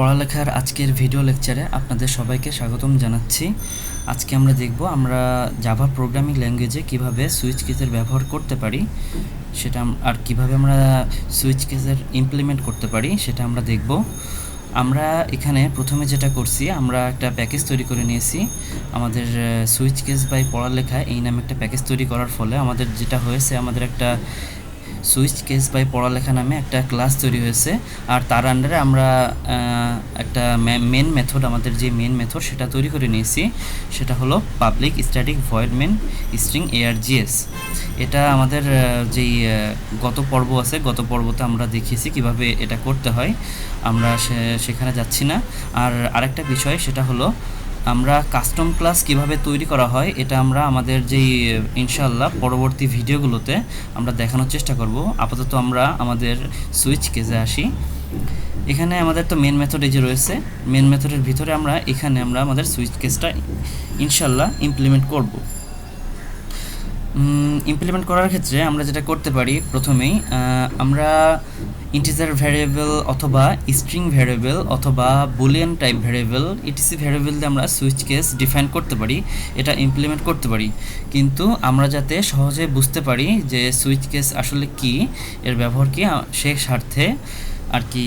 পড়ালেখার আজকের ভিডিও লেকচারে আপনাদের সবাইকে স্বাগতম জানাচ্ছি। আজকে আমরা দেখব আমরা জাভা প্রোগ্রামিং ল্যাঙ্গুয়েজে কীভাবে সুইচ কেসের ব্যবহার করতে পারি, সেটা আর কীভাবে আমরা সুইচ কেসের ইমপ্লিমেন্ট করতে পারি, সেটা আমরা দেখব। আমরা এখানে প্রথমে যেটা করছি, আমরা একটা প্যাকেজ তৈরি করে নিয়েছি। আমাদের সুইচ কেস বাই পড়ালেখা এই নামে একটা প্যাকেজ তৈরি করার ফলে আমাদের যেটা হয়েছে, আমাদের একটা সুইচ কেস বাই পড়ালেখা নামে একটা ক্লাস তৈরি হয়েছে। আর তার আন্ডারে আমরা একটা মেন মেথড আমাদের যে মেন মেথড সেটা তৈরি করে নিয়েছি। সেটা হলো public static void main string ARGS এটা আমাদের যেই গত পর্ব আছে, গত পর্বতে আমরা দেখিয়েছি কীভাবে এটা করতে হয়। আমরা সেখানে যাচ্ছি না। আর আরেকটা বিষয়, সেটা হলো আমরা কাস্টম ক্লাস কীভাবে তৈরি করা হয়, এটা আমরা আমাদের যেই ইনশাল্লাহ পরবর্তী ভিডিওগুলোতে আমরা দেখানোর চেষ্টা করব। আপাতত আমরা আমাদের সুইচ কেজে আসি। এখানে আমাদের তো মেন মেথড এই যে রয়েছে মেন মেথডের ভিতরে আমরা এখানে আমরা আমাদের সুইচ কেসটা ইনশাল্লাহ ইমপ্লিমেন্ট করব। ইমপ্লিমেন্ট করার ক্ষেত্রে আমরা যেটা করতে পারি প্রথমেই আমরা ইন্টিজার ভ্যারিয়েবল অথবা স্ট্রিং ভ্যারিয়েবল অথবা boolean type variable ETC variable দিয়ে আমরা সুইচ কেস ডিফাইন করতে পারি, এটা ইমপ্লিমেন্ট করতে পারি। কিন্তু আমরা যাতে সহজে বুঝতে পারি যে সুইচ কেস আসলে কি, এর ব্যবহার কি সে স্বার্থে আর কি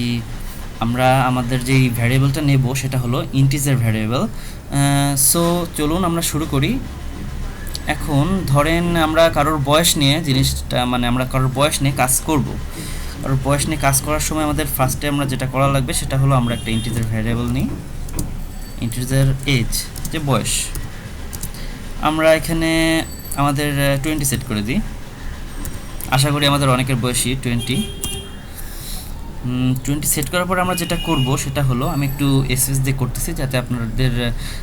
আমরা আমাদের যেই ভ্যারিয়েবলটা নেব সেটা হলো ইন্টিজার ভ্যারিয়েবল সো চলুন আমরা শুরু করি। এখন ধরেন আমরা কারোর বয়স নিয়ে জিনিসটা মানে আমরা কারোর বয়স নিয়ে কাজ করব। কারোর বয়স নিয়ে কাজ করার সময় আমাদের ফার্স্টে আমরা যেটা করা লাগবে সেটা হলো আমরা একটা ইন্টিজার ভ্যারিয়েবল নিই। ইন্টিজার এজ যে বয়স। আমরা এখানে আমাদের টোয়েন্টি সেট করে দিই। আশা করি আমাদের অনেকের বয়সই টোয়েন্টি টোয়েন্টি সেট করার পর আমরা যেটা করব সেটা হলো, আমি একটু এসএস দিয়ে করতেছি যাতে আপনাদের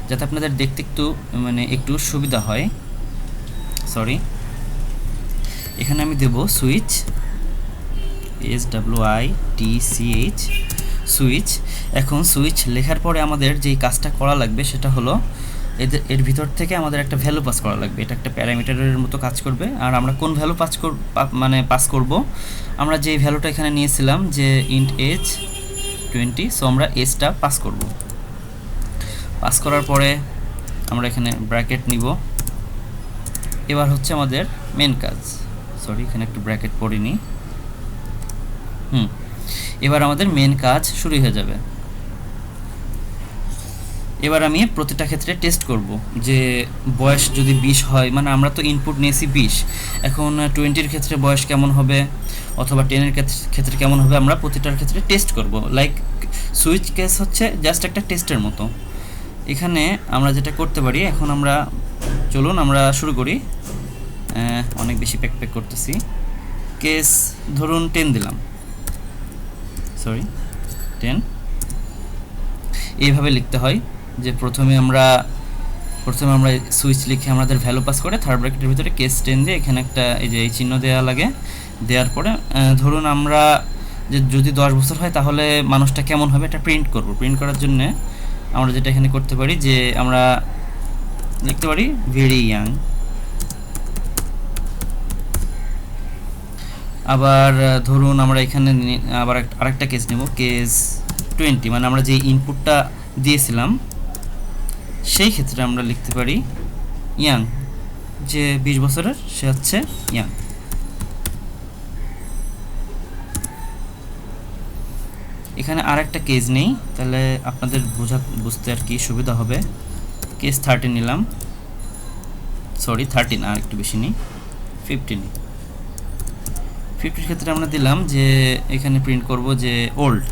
যাতে আপনাদের দেখতে একটু মানে একটু সুবিধা হয়। সরি এখানে আমি দেব switch S W I T C H switch এখন সুইচ লেখার পরে আমাদের যেই কাজটা করা লাগবে সেটা হলো এদের এর ভিতর থেকে আমাদের একটা ভ্যালু পাস করা লাগবে। এটা একটা প্যারামিটারের মতো কাজ করবে। আর আমরা কোন ভ্যালু পাস কর মানে পাস করব? আমরা যেই ভ্যালুটা এখানে নিয়েছিলাম যে ইন্ট এজ টোয়েন্টি সো আমরা এজটা পাস করব। পাস করার পরে আমরা এখানে ব্র্যাকেট নিব। এবার হচ্ছে আমাদের মেন কাজ। সরি এখানে একটু ব্র্যাকেট পড়িনি। হুম, এবার আমাদের মেন কাজ শুরু হয়ে যাবে। এবার আমি প্রতিটা ক্ষেত্রে টেস্ট করব যে বয়স যদি বিশ হয় মানে আমরা তো ইনপুট নিয়েছি বিশ। এখন টোয়েন্টির ক্ষেত্রে বয়স কেমন হবে? অথবা টেনের ক্ষেত্রে কেমন হবে? আমরা প্রতিটার ক্ষেত্রে টেস্ট করব। লাইক সুইচ কেস হচ্ছে জাস্ট একটা টেস্টের মতো। এখানে আমরা যেটা করতে পারি, এখন আমরা, চলুন আমরা শুরু করি। অনেক বেশি প্যাক প্যাক করতেছি। কেস, ধরুন টেন দিলাম। সরি টেন এইভাবে লিখতে হয় যে প্রথমে আমরা প্রথমে আমরা সুইচ লিখে আমাদের ভ্যালু পাস করে থার্ড ব্র্যাকেটের ভিতরে কেস টেন দিয়ে এখানে একটা এই যে এই চিহ্ন দেওয়া লাগে। দেওয়ার পরে ধরুন আমরা যে যদি দশ বছর হয় তাহলে মানুষটা কেমন হবে এটা প্রিন্ট করব। প্রিন্ট করার জন্যে আমরা যেটা এখানে করতে পারি যে আমরা লিখতে পারি ভেরি ইয়াং আবার ধরুন আমরা এখানে আবার আরেকটা কেস নেব। কেস টোয়েন্টি মানে আমরা যে ইনপুটটা দিয়েছিলাম, সেই ক্ষেত্রে আমরা লিখতে পারি ইয়াং যে বিশ বছরের, সে হচ্ছে ইয়াং এখানে আর একটা কেস নেই, তাহলে আপনাদের বোঝা, বুঝতে আর কি সুবিধা হবে। কেস থার্টি নিলাম। সরি থার্টিন আর একটু বেশি নিই। ফিফটিন ফিফটির ক্ষেত্রে আমরা দিলাম যে এখানে প্রিন্ট করব যে ওল্ড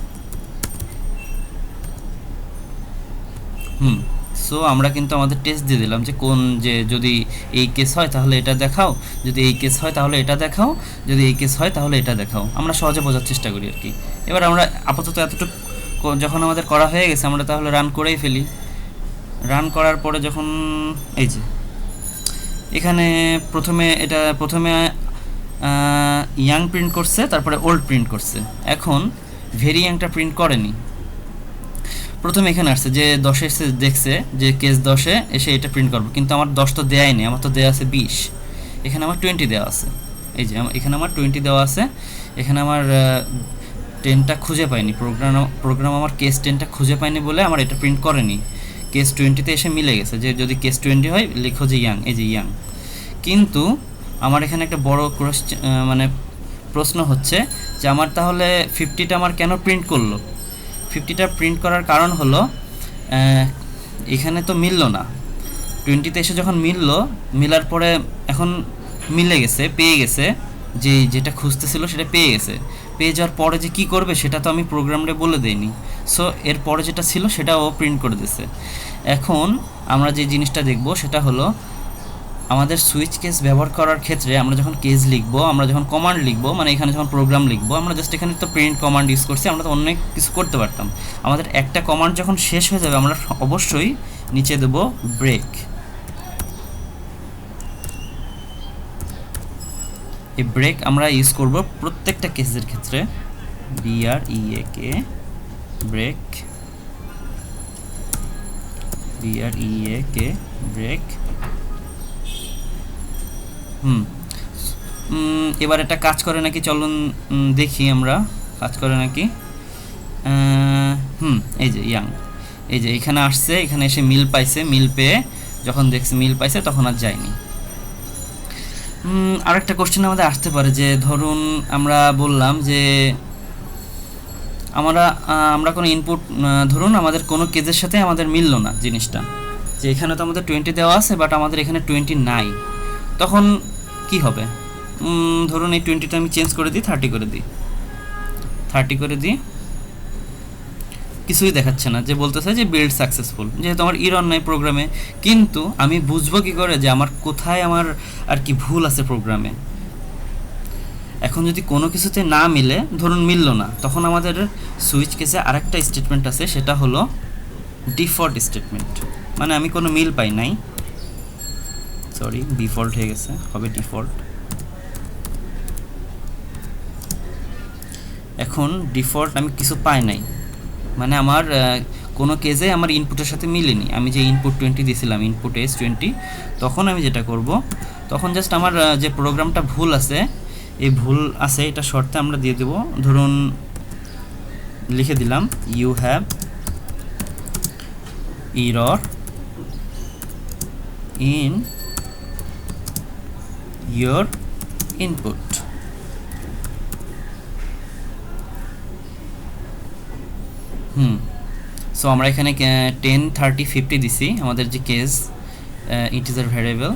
হুম সো আমরা কিন্তু আমাদের টেস্ট দিয়ে দিলাম যে কোন যে যদি এই কেস হয় তাহলে এটা দেখাও, যদি এই কেস হয় তাহলে এটা দেখাও, যদি এই কেস হয় তাহলে এটা দেখাও। আমরা সহজে বোঝার চেষ্টা করি আর কি এবার আমরা আপাতত এতটুকু যখন আমাদের করা হয়ে গেছে আমরা তাহলে রান করেই ফেলি। রান করার পরে যখন, এই যে, এখানে প্রথমে, এটা প্রথমে ইয়াং প্রিন্ট করছে, তারপরে ওল্ড প্রিন্ট করছে। এখন ভেরি ইয়াংটা প্রিন্ট করেনি। প্রথমে এখানে আসছে যে দশে এসে দেখছে যে কেস দশে এসে এটা প্রিন্ট করব। কিন্তু আমার দশ তো দেয়াই নেই, আমার তো দেওয়া আছে বিশ। এখানে আমার টোয়েন্টি দেওয়া আছে। এই যে এখানে আমার টোয়েন্টি দেওয়া আছে। এখানে আমার টেনটা খুঁজে পাইনি। প্রোগ্রাম প্রোগ্রাম আমার কেস টেনটা খুঁজে পাইনি বলে আমার এটা প্রিন্ট করেনি। কেস টোয়েন্টিতে এসে মিলে গেছে। যে যদি কেস টোয়েন্টি হয়, লিখো যে ইয়াং এই যে ইয়াং কিন্তু আমার এখানে একটা বড় কোয়েশ্চেন মানে প্রশ্ন হচ্ছে যে আমার তাহলে ফিফটিটা আমার কেন প্রিন্ট করল? ফিফটিটা প্রিন্ট করার কারণ হলো এখানে তো মিললো না। টোয়েন্টিতে এসে যখন মিললো, মিলার পরে এখন মিলে গেছে, পেয়ে গেছে। যে যেটা খুঁজতেছিল সেটা পেয়ে গেছে। পেয়ে যাওয়ার পরে যে কি করবে সেটা তো আমি প্রোগ্রামে বলে দেইনি। সো এর পরে যেটা ছিল সেটা ও প্রিন্ট করে দিছে এখন আমরা যে জিনিসটা দেখব সেটা হলো আমাদের সুইচ কেস ব্যবহার করার ক্ষেত্রে আমরা যখন কেস লিখব, আমরা যখন কমান্ড লিখব মানে এখানে যখন প্রোগ্রাম লিখব, আমরা জাস্ট এখানে তো প্রিন্ট কমান্ড ইউজ করছি, আমরা তো অনেক কিছু করতে পারতাম। আমাদের একটা কমান্ড যখন শেষ হয়ে যাবে, আমরা অবশ্যই নিচে দেব ব্রেক এই ব্রেক আমরা ইউজ করব প্রত্যেকটা কেসের ক্ষেত্রে। BR EA K break BR EA K break হুম। এবার এটা কাজ করে নাকি? চলুন দেখি আমরা। কাজ করে নাকি? হুম এই যে ইয়াং। এই যে এখানে আসছে এখানে এসে মিল পাইছে মিল পেয়ে যখন দেখছে মিল পাইছে তখন আর যায়নি। উম, আরেকটা কোশ্চেন আমাদের আসতে পারে যে ধরুন আমরা বললাম যে আমরা আমরা কোনো ইনপুট ধরুন আমাদের কোনো কেজের সাথে আমাদের মিললো না জিনিসটা। যে এখানে তো আমাদের টোয়েন্টি দেওয়া আছে বাট আমাদের এখানে টোয়েন্টি নাই। তখন কি হবে? ধরুন এই টোয়েন্টিটা আমি চেঞ্জ করে দিই থার্টি করে দিই। থার্টি করে দিই। কিছুই দেখাচ্ছে না, যে বলতেছে যে বিল্ড সাকসেসফুল যেহেতু আমার ইরন নাই প্রোগ্রামে কিন্তু আমি বুঝব কি করে যে আমার কোথায় আমার আর কি ভুল আছে প্রোগ্রামে এখন যদি কোনো কিছুতে না মিলে, ধরুন মিললো না, তখন আমাদের সুইচ কেসে আরেকটা স্টেটমেন্ট আছে, সেটা হলো ডিফল্ট স্টেটমেন্ট মানে আমি কোনো মিল পাই নাই। সরি ডিফল্ট হয়ে গেছে, হবে ডিফল্ট এখন ডিফল্ট আমি কিছু পাই নাই। মানে আমার কোনো কেজে আমার ইনপুটের সাথে মিলেনি। আমি যে ইনপুট টোয়েন্টি দিয়েছিলাম ইনপুট এস টোয়েন্টি তখন আমি যেটা করব, তখন জাস্ট আমার যে প্রোগ্রামটা ভুল আছে, এই ভুল আছে, এটা শর্তে আমরা দিয়ে দেব। ধরুন, লিখে দিলাম you have error in your input. Hmm so আমরা এখানে টেন থার্টি ফিফটি দিছি। আমাদের যে কেস ইন্টিজার ভ্যারিয়েবল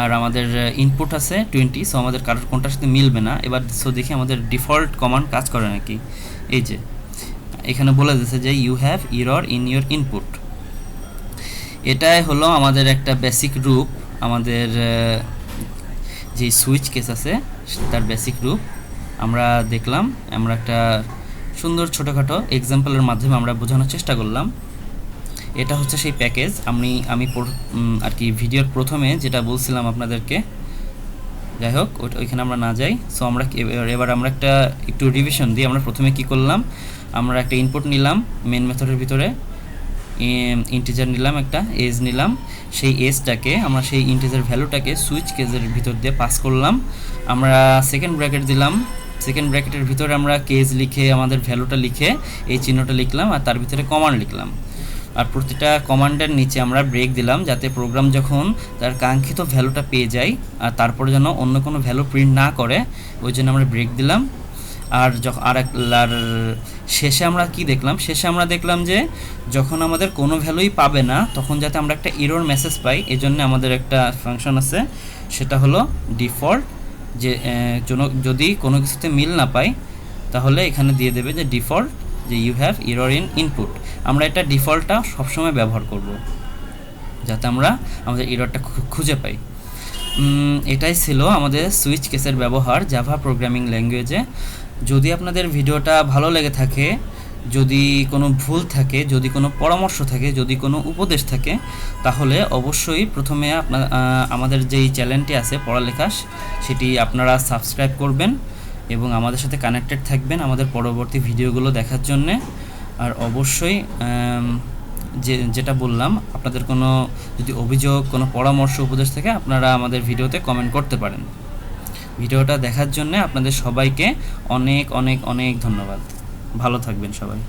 আর আমাদের ইনপুট আছে টোয়েন্টি সো আমাদের কারোর কোনটার সাথে মিলবে না। এবার সো দেখি আমাদের ডিফল্ট কমান্ড কাজ করে নাকি। এই যে, এখানে বলে দিয়েছে যে you have error in your input এটাই হলো আমাদের একটা বেসিক রূপ। আমাদের যে সুইচ কেস আছে, তার বেসিক রূপ, আমরা দেখলাম, আমরা একটা সুন্দর ছোটোখাটো এক্সাম্পলের মাধ্যমে আমরা বোঝানোর চেষ্টা করলাম। এটা হচ্ছে সেই প্যাকেজ আমি আমি আর কি ভিডিওর প্রথমে যেটা বলছিলাম আপনাদেরকে, যাই হোক ওইখানে আমরা না যাই। সো আমরা এবার এবার আমরা একটা একটু রিভিশন দিই। আমরা প্রথমে কি করলাম? আমরা একটা ইনপুট নিলাম মেন মেথডের ভিতরে। ইন্টিজার নিলাম একটা এজ নিলাম। সেই এজটাকে আমরা সেই ইন্টিজার ভ্যালুটাকে সুইচ কেজের ভিতর দিয়ে পাস করলাম। আমরা সেকেন্ড ব্র্যাকেট দিলাম। সেকেন্ড ব্র্যাকেটের ভিতরে আমরা কেজ লিখে, আমাদের ভ্যালুটা লিখে এই চিহ্নটা লিখলাম আর তার ভিতরে কমান্ড লিখলাম। আর প্রতিটা কমান্ডের নিচে আমরা ব্রেক দিলাম যাতে প্রোগ্রাম যখন তার কাঙ্ক্ষিত ভ্যালুটা পেয়ে যায় আর তারপরে যেন অন্য কোনো ভ্যালু প্রিন্ট না করে, ওই জন্য আমরা ব্রেক দিলাম। আর যখন আর এক আর শেষে আমরা কি দেখলাম? শেষে আমরা দেখলাম যে যখন আমাদের কোনো ভ্যালুই পাবে না, তখন যাতে আমরা একটা ইরোর মেসেজ পাই এই জন্য আমাদের একটা ফাংশন আছে, সেটা হলো ডিফল্ট যে যদি কোনো কিছুতে মিল না পাই, তাহলে এখানে দিয়ে দেবে যে ডিফল্ট যে you have error in input আমরা এটা ডিফল্টটা সবসময় ব্যবহার করব, যাতে আমরা আমাদের ইররটা খুঁজে পাই। এটাই ছিল আমাদের সুইচ কেসের ব্যবহার জাভা প্রোগ্রামিং ল্যাঙ্গুয়েজে যদি আপনাদের ভিডিওটা ভালো লেগে থাকে, যদি কোনো ভুল থাকে, যদি কোনো পরামর্শ থাকে, যদি কোনো উপদেশ থাকে, তাহলে অবশ্যই প্রথমে আপনার আমাদের যেই চ্যানেলটি আছে পড়ালেখা, সেটি আপনারা সাবস্ক্রাইব করবেন এবং আমাদের সাথে কানেক্টেড থাকবেন আমাদের পরবর্তী ভিডিওগুলো দেখার জন্যে। আর অবশ্যই যে, যেটা বললাম, আপনাদের কোনো যদি অভিযোগ, কোনো পরামর্শ, উপদেশ থাকে, আপনারা আমাদের ভিডিওতে কমেন্ট করতে পারেন। ভিডিওটা দেখার জন্য আপনাদের সবাইকে অনেক অনেক অনেক ধন্যবাদ। ভালো থাকবেন সবাই।